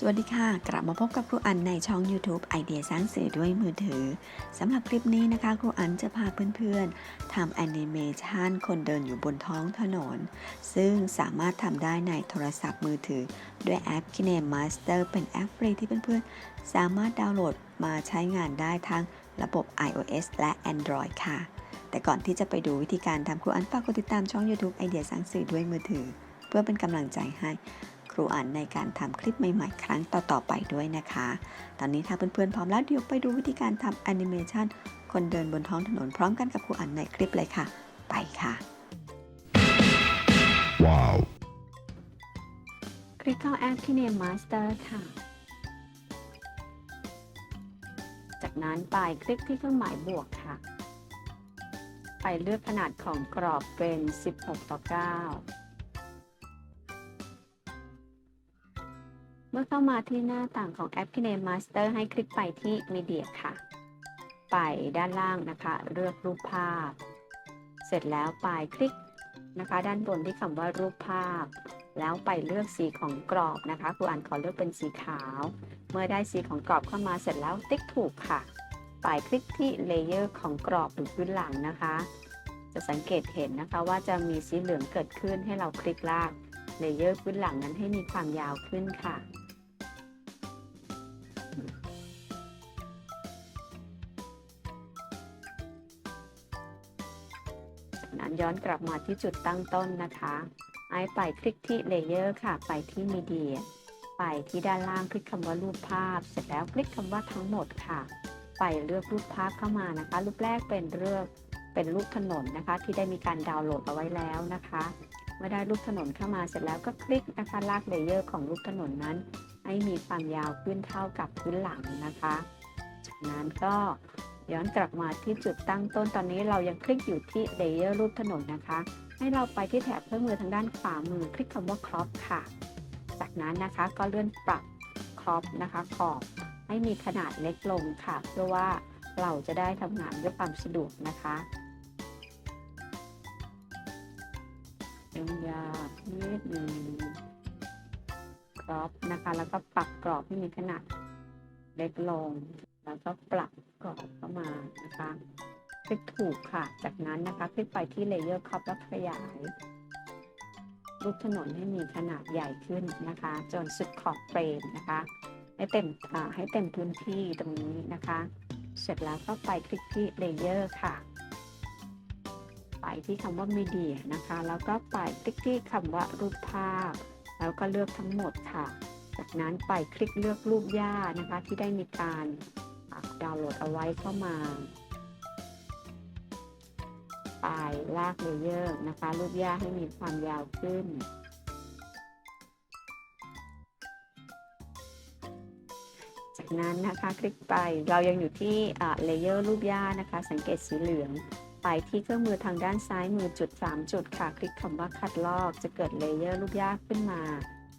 สวัสดีค่ะ กลับมาพบกับครูอันในช่อง YouTube ไอเดียสร้างสื่อด้วยมือถือสำหรับคลิปนี้นะคะ ครูอันจะพาเพื่อนๆทำแอนิเมชันคนเดินอยู่บนท้องถนน ซึ่งสามารถทำได้ในโทรศัพท์มือถือ ด้วยแอป Kine Master เป็นแอปฟรีที่เพื่อนๆ สามารถดาวน์โหลดมาใช้งานได้ทั้งระบบ iOS และ Android ค่ะ แต่ก่อนที่จะไปดูวิธีการทำครูอันฝากกดติดตามช่อง YouTube ไอเดียสร้างสื่อด้วยมือถือ เพื่อเป็นกำลังใจให้ รูอันในการทำคลิปใหม่ๆ ครั้งต่อๆไปด้วยนะคะ ตอนนี้ถ้าเพื่อนๆพร้อมแล้วเดี๋ยวไปดูวิธีการทำแอนิเมชันคนเดินบนท้องถนนพร้อมกันกับครูอันในคลิปเลยค่ะ ไปค่ะ Wow. คลิกเข้าแอปที่ Name Master ค่ะ จากนั้นไปคลิกที่เครื่องหมายบวกค่ะ ไปเลือกขนาดของกรอบเป็น 16 ต่อ 9 มื่อเข้ามาที่หน้าต่างของแอป Kine Master ให้คลิกไปที่ Media ค่ะ ไปด้านล่างนะคะ เลือกรูปภาพ เสร็จแล้วไปคลิกนะคะ ด้านบนที่คำว่ารูปภาพ แล้วไปเลือกสีของกรอบนะคะครูอ่านขอเลือกเป็นสีขาว เมื่อได้สีของกรอบเข้ามาเสร็จแล้วติ๊กถูกค่ะ ไปคลิกที่เลเยอร์ของกรอบหรือพื้นหลังนะคะ จะสังเกตเห็นนะคะว่าจะมีสีเหลืองเกิดขึ้นให้เราคลิกลากเลเยอร์พื้นหลังนั้นให้มีความยาวขึ้นค่ะ ย้อนกลับมาที่จุดตั้งต้นนะคะไอไปคลิกที่เลเยอร์ค่ะ ไปที่มีเดีย ไปที่ด้านล่างคลิกคำว่ารูปภาพ เสร็จแล้วคลิกคำว่าทั้งหมดค่ะ ไปเลือกรูปภาพเข้ามานะคะ รูปแรกเป็นเลือกเป็นรูปถนนนะคะ ที่ได้มีการดาวน์โหลดเอาไว้แล้วนะคะเมื่อได้รูปถนนเข้ามาเสร็จแล้วก็คลิกนะคะลากเลเยอร์ของรูปถนนนั้น ให้มีความยาวขึ้นเท่ากับพื้นหลังนะคะ จากนั้นก็ ย้อนกลับมาที่จุดตั้งต้นตอนนี้เรายังคลิกอยู่ที่เลเยอร์รูปถนนนะคะ ให้เราไปที่แถบเครื่องมือทางด้านขวามือคลิกคำว่า crop ค่ะ จากนั้นนะคะก็เลื่อนปรับ crop นะคะขอบให้มีขนาดเล็กลงค่ะ เพื่อว่าเราจะได้ทำงานด้วยความสะดวกนะคะเรื่องยากนิดหนึ่ง crop นะคะ แล้วก็ปรับกรอบให้มีขนาดเล็กลง แล้วก็ปรับ รอบเข้ามานะคะคลิกถูกค่ะ จากนั้นนะคะคลิกไปที่เลเยอร์ครอบแล้วขยาย รูปถนนให้มีขนาดใหญ่ขึ้นนะคะ จนสุดขอบเฟรมนะคะ ให้เต็มให้เต็มพื้นที่ตรงนี้นะคะ เสร็จแล้วก็ไปคลิกที่เลเยอร์ค่ะ ไปที่คำว่า Media นะคะ แล้วก็ไปคลิกที่คำว่ารูปภาพ แล้วก็เลือกทั้งหมดค่ะ จากนั้นไปคลิกเลือกรูปหญ้านะคะที่ได้มีการ ดาวน์โหลดเอาไว้เข้ามา ปลายลากเลเยอร์นะคะ รูปหญ้าให้มีความยาวขึ้น จากนั้นนะคะคลิกไปเรายังอยู่ที่เลเยอร์รูปหญ้านะคะ สังเกตสีเหลืองไปที่เครื่องมือทางด้านซ้ายมือจุด 3 จุดค่ะ คลิกคำว่าคัดลอกจะเกิดเลเยอร์รูปหญ้าขึ้นมา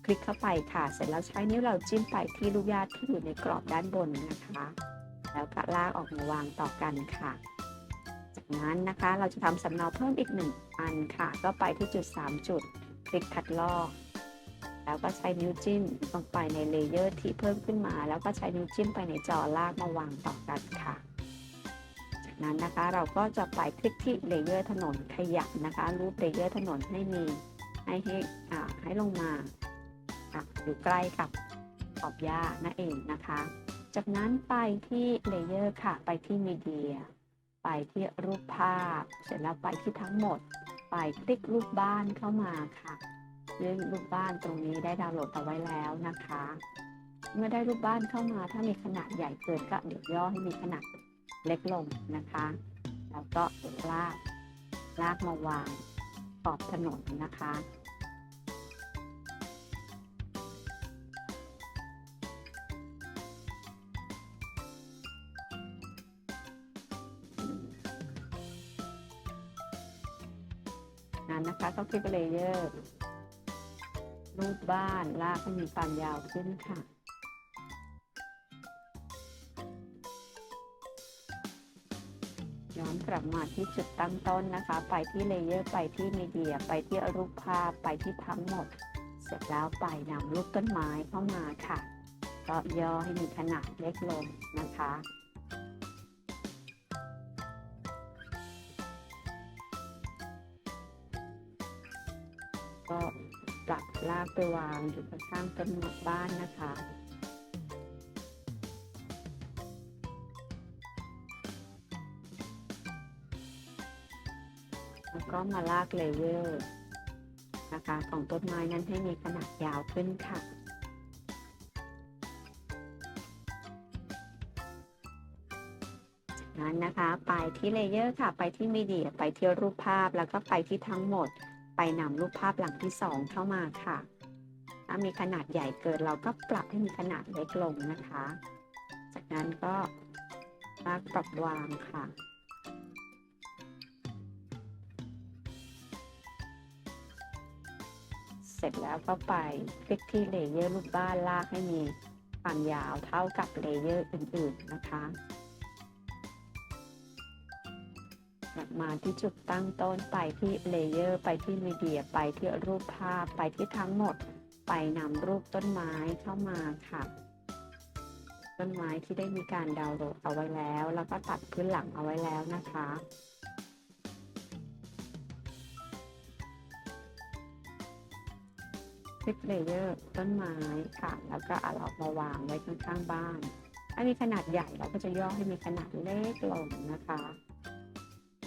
คลิกเข้าไปค่ะ เสร็จแล้วใช้นิ้วเราจิ้มไปที่รูปหญ้าที่อยู่ในกรอบด้านบนนะคะ แล้วก็ลากออกมาวางต่อกันค่ะ จากนั้นนะคะเราจะทำสำเนาเพิ่มอีกหนึ่งอันค่ะ ก็ไปที่จุด 3 จุด คลิกคัดลอก แล้วก็ใช้นิ้วจิ้มลงไปในเลเยอร์ที่เพิ่มขึ้นมา แล้วก็ใช้นิ้วจิ้มไปในจอลากมาวางต่อกันค่ะ จากนั้นนะคะเราก็จะไปคลิกที่เลเยอร์ถนนขยับนะคะ รูปเลเยอร์ถนนให้มีให้ให้อ่าให้ลงมาค่ะอยู่ใกล้กับขอบหญ้านั่นเองนะคะ จากนั้นไปที่เลเยอร์ค่ะ ไปที่มีเดีย ไปที่รูปภาพ เสร็จแล้วไปที่ทั้งหมด ไปคลิกรูปบ้านเข้ามาค่ะซึ่งรูปบ้านตรงนี้ได้ดาวน์โหลดเอาไว้แล้วนะคะ เมื่อได้รูปบ้านเข้ามา ถ้ามีขนาดใหญ่เกินก็เดี๋ยวย่อให้มีขนาดเล็กลงนะคะ แล้วก็ลากลากมาวางขอบถนนนะคะ ก็คลิกเลเยอร์รูปบ้านลากให้มีความยาวขึ้นค่ะย้อนกลับมาที่จุดตั้งต้นนะคะ ไปที่เลเยอร์ไปที่มีเดีย ไปที่รูปภาพไปที่ทั้งหมด เสร็จแล้วไปนำรูปต้นไม้เข้ามาค่ะก็ย่อให้มีขนาดเล็กลงนะคะากไปวางอยู่ข้างๆต้นไม้บ้านนะคะแล้วก็มาลากเลเยอร์นะคะของต้นไม้นั้นให้มีขนาดยาวขึ้นค่ะจากนั้นนะคะ ไปที่เลเยอร์ค่ะ ไปที่มีเดีย ไปที่รูปภาพแล้วก็ไปที่ทั้งหมด ไปนำรูปภาพหลังที่ 2 เข้ามาค่ะ ถ้ามีขนาดใหญ่เกินเราก็ปรับให้มีขนาดเล็กลงนะคะ จากนั้นก็ลากปรับวางค่ะเสร็จแล้วก็ไปคลิกที่เลเยอร์รูปบ้านลากให้มีความยาวเท่ากับเลเยอร์อื่น ๆ นะคะ กลับมาที่จุดตั้งต้นไปที่เลเยอร์ไปที่มีเดียไปที่รูปภาพไปที่ทั้งหมด ไปนำรูปต้นไม้เข้ามาค่ะ ต้นไม้ที่ได้มีการดาวน์โหลดเอาไว้แล้ว แล้วก็ตัดพื้นหลังเอาไว้แล้วนะคะคลิกเลเยอร์ต้นไม้ค่ะ แล้วก็เอาเรามาวางไว้ข้างๆบ้านถ้ามีขนาดใหญ่เราก็จะย่อให้มีขนาดเล็กลงนะคะ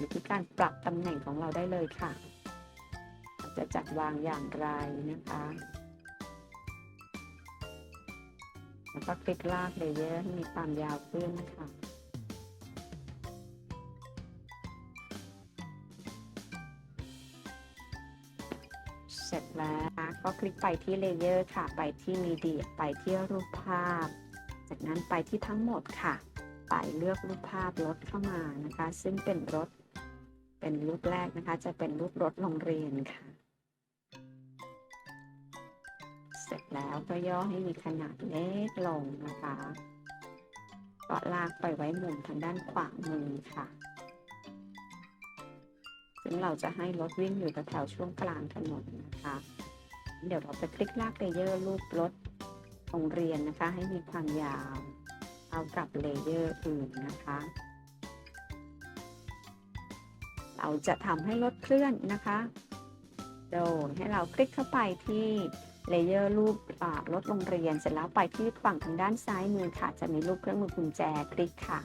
อยู่ที่การปรับตำแหน่งของเราได้เลยค่ะ จะจัดวางอย่างไรนะคะ แล้วก็คลิกลากเลเยอร์ให้มีความยาวขึ้นค่ะเสร็จแล้วนะก็คลิกไปที่เลเยอร์ค่ะ ไปที่มีเดียไปที่รูปภาพ จากนั้นไปที่ทั้งหมดค่ะ ไปเลือกรูปภาพรถเข้ามานะคะ ซึ่งเป็นรถ เป็นรูปแรกนะคะ จะเป็นรูปรถโรงเรียนค่ะ เสร็จแล้วก็ย่อให้มีขนาดเล็กลงนะคะก็ลากไปไว้มุมทางด้านขวามือค่ะ ซึ่งเราจะให้รถวิ่งอยู่แถวช่วงกลางถนนนะคะ เดี๋ยวเราไปคลิกลากเลเยอร์รูปรถโรงเรียนนะคะ ให้มีความยาว เอากับเลเยอร์อื่นนะคะ เราจะทำให้รถเคลื่อนนะคะ โดยให้เราคลิกเข้าไปที่เลเยอร์รูปรถโรงเรียน เสร็จแล้วไปที่ฝั่งทางด้านซ้ายมือค่ะ จะมีรูปเครื่องมือกุญแจคลิกค่ะ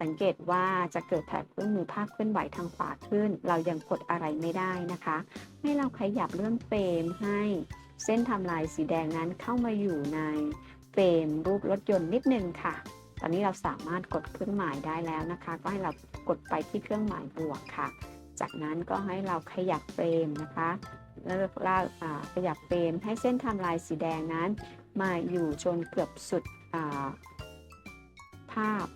สังเกตว่าจะเกิดแถบเครื่องมือภาพเคลื่อนไหวทางขวาขึ้น เรายังกดอะไรไม่ได้นะคะ ให้เราขยับเลื่อนเฟรมให้เส้นทำลายสีแดงนั้นเข้ามาอยู่ในเฟรมรูปรถยนต์นิดนึงค่ะ ตอนนี้เราสามารถกดเครื่องหมายได้แล้วนะคะ ก็ให้เรากดไปที่เครื่องหมายบวกค่ะ จากนั้นก็ให้เราขยับเฟรมนะคะแล้วลากอ่าขยับเฟรมให้เส้นทำลายสีแดงนั้น มาอยู่จนเกือบสุดภาพ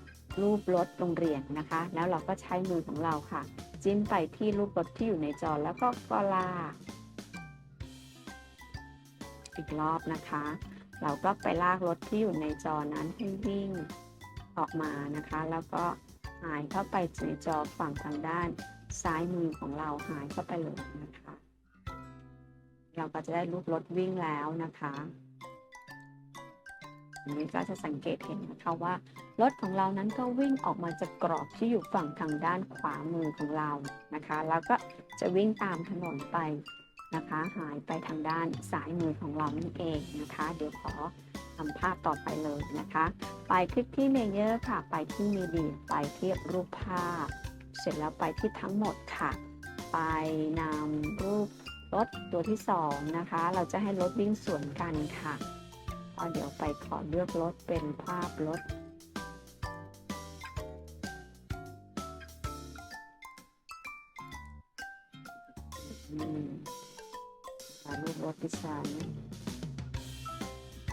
รูปรถโรงเรียนนะคะ แล้วเราก็ใช้มือของเราค่ะ จิ้มไปที่รูปรถที่อยู่ในจอแล้วก็ก็ลากอีกรอบนะคะ เราก็ไปลากรถที่อยู่ในจอนั้นให้วิ่งออกมานะคะ แล้วก็หายเข้าไปในจอฝั่งทางด้าน ซ้ายมือของเราหายเข้าไปเลยนะคะ เราก็จะได้รูปรถวิ่งแล้วนะคะอันนี้ก็จะสังเกตเห็นนะคะว่ารถของเรานั้นก็วิ่งออกมาจากกรอบที่อยู่ฝั่งทางด้านขวามือของเรานะคะ แล้วก็จะวิ่งตามถนนไปนะคะ หายไปทางด้านซ้ายมือของเรานั่นเองนะคะ เดี๋ยวขอทำภาพต่อไปเลยนะคะ ไปคลิกที่เลเยอร์ค่ะ ไปที่มีเดียไปที่รูปภาพ เสร็จแล้วไปที่ทั้งหมดค่ะ ไปนำรูปรถตัวที่สองนะคะ เราจะให้รถวิ่งสวนกันค่ะเดี๋ยวไปขอเลือกรถเป็นภาพรถรูปรถดิฉัน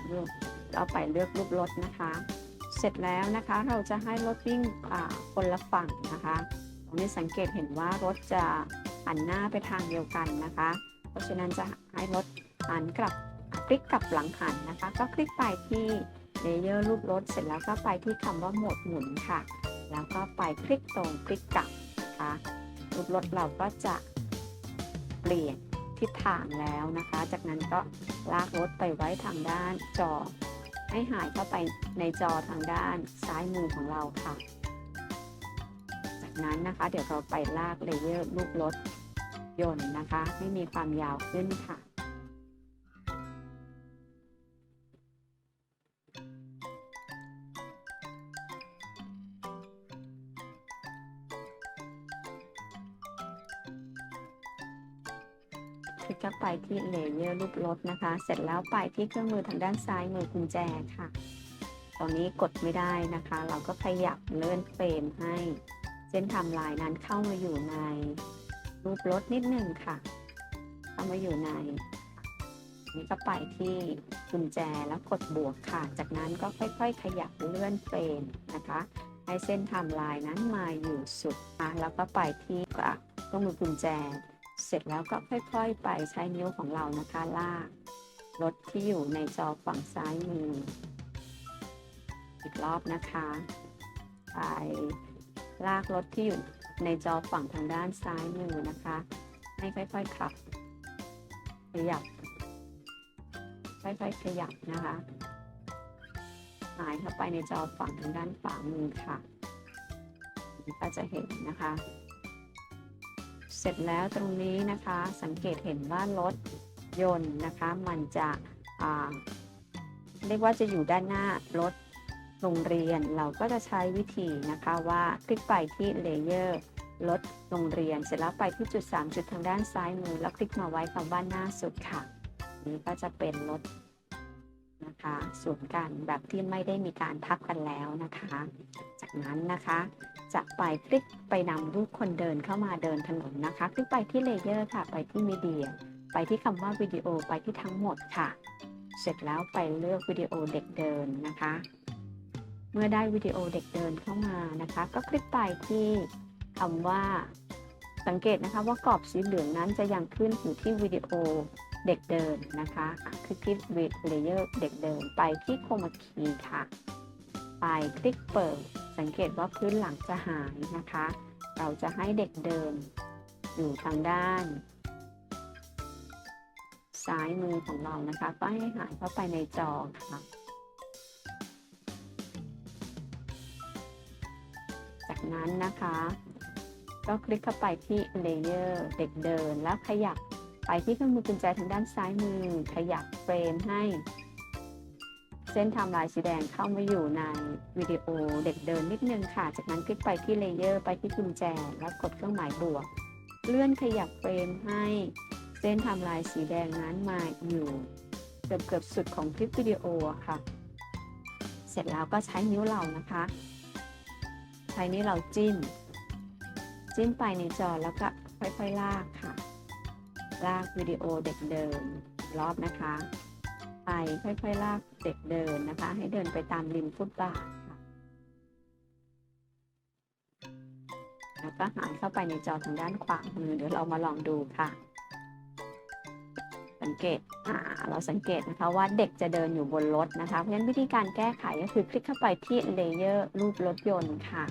เลือกเอาไปเลือกรูปรถนะคะ เสร็จแล้วนะคะเราจะให้รถวิ่งคนละฝั่งนะคะ นี้สังเกตเห็นว่ารถจะหันหน้าไปทางเดียวกันนะคะ เพราะฉะนั้นจะให้รถหันกลับคลิกกลับหลังหันนะคะ ก็คลิกไปที่เลเยอร์รูปรถเสร็จแล้วก็ไปที่คำว่าโหมดหมุนค่ะ แล้วก็ไปคลิกตรงคลิกกลับนะคะรูปรถเราก็จะเปลี่ยนทิศทางแล้วนะคะ จากนั้นก็ลากรถไปไว้ทางด้านจอ ให้หายเข้าไปในจอทางด้านซ้ายมือของเราค่ะ นั้นนะคะ เดี๋ยวเราไปลากเลเยอร์รูปรถยนต์นะคะให้มีความยาวขึ้นค่ะคลิกเข้าไปที่เลเยอร์รูปรถนะคะ เสร็จแล้วไปที่เครื่องมือทางด้านซ้ายมือกุญแจค่ะ ตอนนี้กดไม่ได้นะคะ เราก็ขยับเลื่อนเฟรมให้ เส้นไทำลายนั้นเข้ามาอยู่ในรูปรถนิดนึงค่ะ เข้ามาอยู่ในนี่ก็ไปที่กุญแจแล้วกดบวกค่ะ จากนั้นก็ค่อยๆ ขยับเลื่อนเฟรมนะคะ ให้เส้นไทำลายนั้นมาอยู่สุดอะแล้วก็ไปที่เครื่องมือกุญแจ เสร็จแล้วก็ค่อยๆ ไปใช้นิ้วของเรานะคะลากรถที่อยู่ในจอฝั่งซ้ายมือ อีกรอบนะคะ ไป ลากรถที่อยู่ในจอฝั่งทางด้านซ้ายมือนะคะ ให้ค่อยๆขับ ขยับ ค่อยๆขยับนะคะหายเข้าไปในจอฝั่งทางด้านขวามือค่ะก็จะเห็นนะคะ เสร็จแล้วตรงนี้นะคะสังเกตเห็นว่ารถยนต์นะคะ มันจะอ่าเรียกว่าจะอยู่ด้านหน้ารถ โรงเรียนเราก็จะใช้วิธีนะคะว่าคลิกไปที่เลเยอร์รถโรงเรียน เสร็จแล้วไปที่จุด 3 จุดทางด้านซ้ายมือ แล้วคลิกมาไว้คำว่าหน้าสุดค่ะ นี้ก็จะเป็นรถนะคะส่วนกันแบบที่ไม่ได้มีการทับกันแล้วนะคะ จากนั้นนะคะ จะไปคลิกไปนำรูปคนเดินเข้ามาเดินถนนนะคะ คลิกไปที่เลเยอร์ค่ะ ไปที่มีเดีย ไปที่คำว่าวิดีโอไปที่ทั้งหมดค่ะ เสร็จแล้วไปเลือกวิดีโอเด็กเดินนะคะ เมื่อได้วิดีโอเด็กเดินเข้ามานะคะ ก็คลิกไปที่คำว่า สังเกตนะคะว่ากรอบสีเหลืองนั้นจะยังขึ้นอยู่ที่วิดีโอเด็กเดินนะคะอะคลิกที่วิดเลเยอร์เด็กเดินไปที่โคมาคีค่ะ ไปคลิกเปิด สังเกตว่าพื้นหลังจะหายนะคะ เราจะให้เด็กเดิน อยู่ทางด้าน ซ้ายมือของเรานะคะ ก็ให้หายเข้าไปในจอค่ะ จากนั้นนะคะ ก็คลิกเข้าไปที่เลเยอร์เด็กเดินแล้วขยับไปที่เครื่องมือกุญแจทางด้านซ้ายมือ ขยับเฟรมให้ เส้นทม์ไลน์สีแดงเข้ามาอยู่ในวิดีโอเด็กเดินนิดนึงค่ะ จากนั้นคลิกไปที่เลเยอร์ไปที่กุญแจ แล้วกดเครื่องหมายบวก เลื่อนขยับเฟรมให้ เส้นทม์ไลน์สีแดงนั้นมาอยู่เกือบเกือบสุดของคลิปวิดีโอค่ะ เสร็จแล้วก็ใช้นิ้วเรานะคะ ช้นิ้วเราจิ้ม จิ้มไปในจอแล้วก็ค่อยๆลากค่ะ ลากวิดีโอเด็กเดินรอบนะคะ ไปค่อยๆลากเด็กเดินนะคะ ให้เดินไปตามริมฟุตบาทค่ะ แล้วก็หายเข้าไปในจอทางด้านขวามือเดี๋ยวเรามาลองดูค่ะ สังเกตอ่าเราสังเกตนะคะว่าเด็กจะเดินอยู่บนรถนะคะ เพราะฉะนั้นวิธีการแก้ไขก็คือคลิกเข้าไปที่เลเยอร์รูปรถยนต์ค่ะ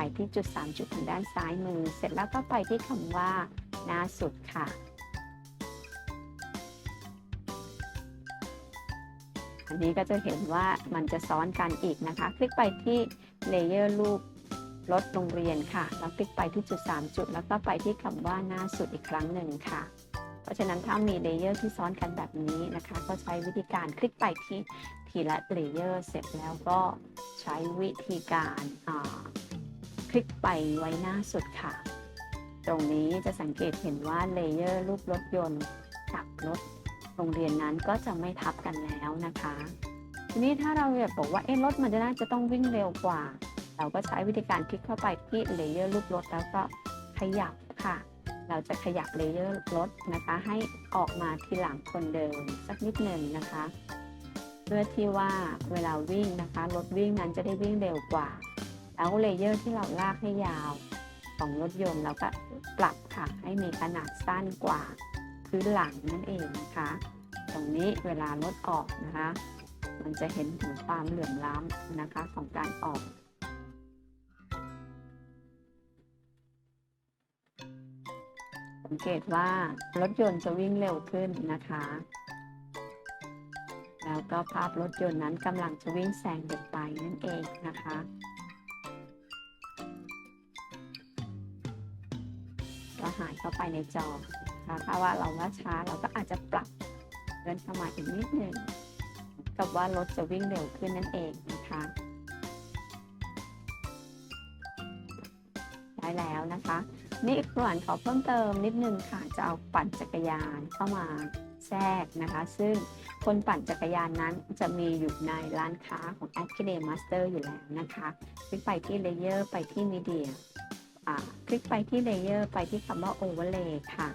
ไปที่จุด 3 จุดทางด้านซ้ายมือ เสร็จแล้วก็ไปที่คำว่าหน้าสุดค่ะ อันนี้ก็จะเห็นว่ามันจะซ้อนกันอีกนะคะ คลิกไปที่เลเยอร์รูปรถโรงเรียนค่ะ แล้วคลิกไปที่จุด 3 จุด แล้วก็ไปที่คำว่าหน้าสุดอีกครั้งหนึ่งค่ะ เพราะฉะนั้นถ้ามีเลเยอร์ที่ซ้อนกันแบบนี้นะคะ ก็ใช้วิธีการคลิกไปที่ทีละเลเยอร์เสร็จแล้วก็ใช้วิธีการอ่า คลิกไปไว้หน้าสุดค่ะ ตรงนี้จะสังเกตเห็นว่าเลเยอร์รูปรถยนต์กับรถโรงเรียนนั้นก็จะไม่ทับกันแล้วนะคะ ทีนี้ถ้าเราอยากบอกว่าเอ๊ะรถมันจะน่าจะต้องวิ่งเร็วกว่า เราก็ใช้วิธีการคลิกเข้าไปที่เลเยอร์รูปรถแล้วก็ขยับค่ะ เราจะขยับเลเยอร์รถนะคะ ให้ออกมาทีหลังคนเดินสักนิดหนึ่งนะคะ เพื่อที่ว่าเวลาวิ่งนะคะรถวิ่งนั้นจะได้วิ่งเร็วกว่า แล้วเลเยอร์ที่เราลากให้ยาวของรถยนต์เราก็ปรับค่ะ ให้มีขนาดสั้นกว่าพื้นหลังนั่นเองนะคะ ตรงนี้เวลารถออกนะคะ มันจะเห็นถึงความเหลื่อมล้ำนะคะของการออกสังเกตว่ารถยนต์จะวิ่งเร็วขึ้นนะคะแแล้วก็ภาพรถยนต์นั้นกำลังจะวิ่งแซงเด็กไปนั่นเองนะคะ หายเข้าไปในจอนะคะถ้าว่าเราว่าช้าเราก็อาจจะปรับเดินเข้ามาอีกนิดหนึ่งกับว่ารถจะวิ่งเร็วขึ้นนั่นเองนะคะได้แล้วนะคะ นี่ครูอ่านขอเพิ่มเติมนิดนึงค่ะจะเอาปั่นจักรยานเข้ามาแทรกนะคะ ซึ่งคนปั่นจักรยานนั้นจะมีอยู่ในร้านค้าของ a c a d e Master อยู่แล้วนะคะคลิกไปที่ Layer ไปที่ Media คลิกไปที่ Layer ไปที่คำว่า Overlay ค่ะ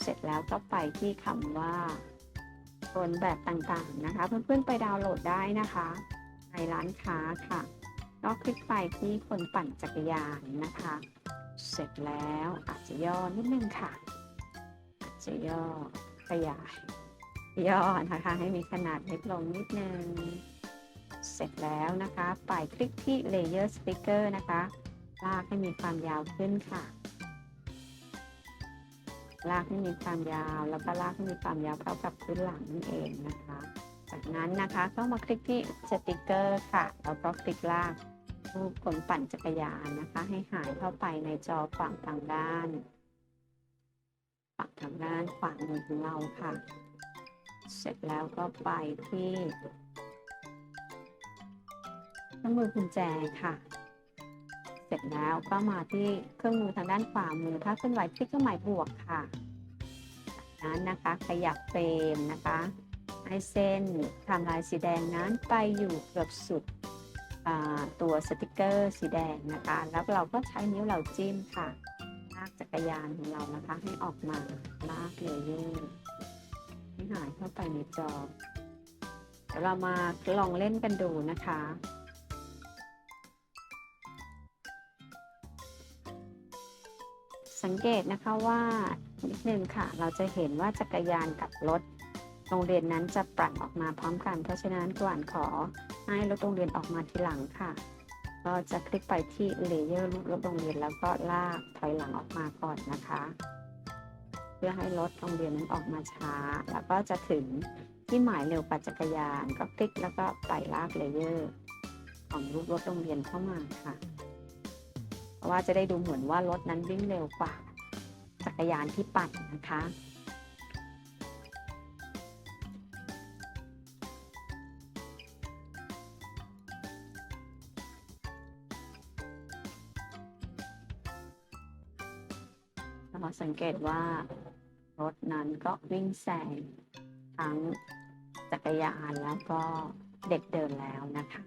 เสร็จแล้วก็ไปที่คำว่าโทนแบบต่างๆนะคะ เพื่อนๆไปดาวน์โหลดได้นะคะ ในร้านค้าค่ะ ก็คลิกไปที่คนปั่นจักรยานนะคะ เสร็จแล้วอาจจะย่อนิดนึงค่ะ อาจจะย่อขยายย่อนะคะ ให้มีขนาดเล็กลงนิดนึง เสร็จแล้วนะคะ ไปคลิกที่ Layer Speaker นะคะ ลากให้มีความยาวขึ้นค่ะ ลากให้มีความยาว แล้วก็ลากให้มีความยาวเท่ากับพื้นหลังนั่นเองนะคะ จากนั้นนะคะก็มาคลิกที่สติกเกอร์ค่ะ แล้วก็คลิกลากรูปคนปั่นจักรยานนะคะ ให้หายเข้าไปในจอฝั่งทางด้านฝั่งทางด้านขวามือของเราค่ะ เสร็จแล้วก็ไปที่เครื่องมือกุญแจค่ะ เสร็จแล้วก็มาที่เครื่องมือทางด้านขวามือถ้าเคลื่อนไหวคลิกเครื่องหมายบวกค่ะจากนั้นนะคะขยับเฟรมนะคะให้เส้นทำลายสีแดงนั้นไปอยู่เกือบสุดตัวสติกเกอร์สีแดงนะคะ แล้วเราก็ใช้นิ้วเราจิ้มค่ะลากจักรยานของเรานะคะให้ออกมาลากเลเยอร์ให้หายเข้าไปในจอเดี๋ยวเรามาลองเล่นกันดูนะคะ สังเกตนะคะว่านิดนึงค่ะ เราจะเห็นว่าจักรยานกับรถโรงเรียนนั้นจะปรับออกมาพร้อมกัน เพราะฉะนั้นก่อนขอให้รถโรงเรียนออกมาทีหลังค่ะ ก็จะคลิกไปที่เลเยอร์รูปรถโรงเรียนแล้วก็ลากถอยหลังออกมาก่อนนะคะ เพื่อให้รถโรงเรียนนั้นออกมาช้า แล้วก็จะถึงที่หมายเร็วปัดจักรยาน ก็คลิกแล้วก็ไปลากเลเยอร์ของรูปรถโรงเรียนเข้ามาค่ะ ว่าจะได้ดูเหมือนว่ารถนั้นวิ่งเร็วกว่า จักรยานที่ปั่นนะคะ เราสังเกตว่ารถนั้นก็วิ่งแซงทั้งจักรยานแล้วก็เด็กเดินแล้วนะคะ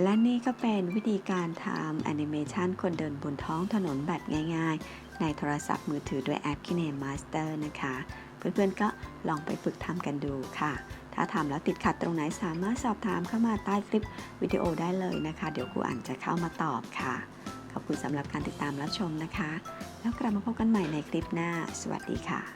และนี่ก็เป็นวิธีการทำแอนิเมชันคนเดินบนท้องถนนแบบง่ายๆ ในโทรศัพท์มือถือด้วยแอป Kine Master นะคะ เพื่อนๆก็ลองไปฝึกทำกันดูค่ะ ถ้าทำแล้วติดขัดตรงไหนสามารถสอบถามเข้ามาใต้คลิปวิดีโอได้เลยนะคะ เดี๋ยวครูอ่านจะเข้ามาตอบค่ะ ขอบคุณสำหรับการติดตามรับชมนะคะ แล้วกลับมาพบกันใหม่ในคลิปหน้า สวัสดีค่ะ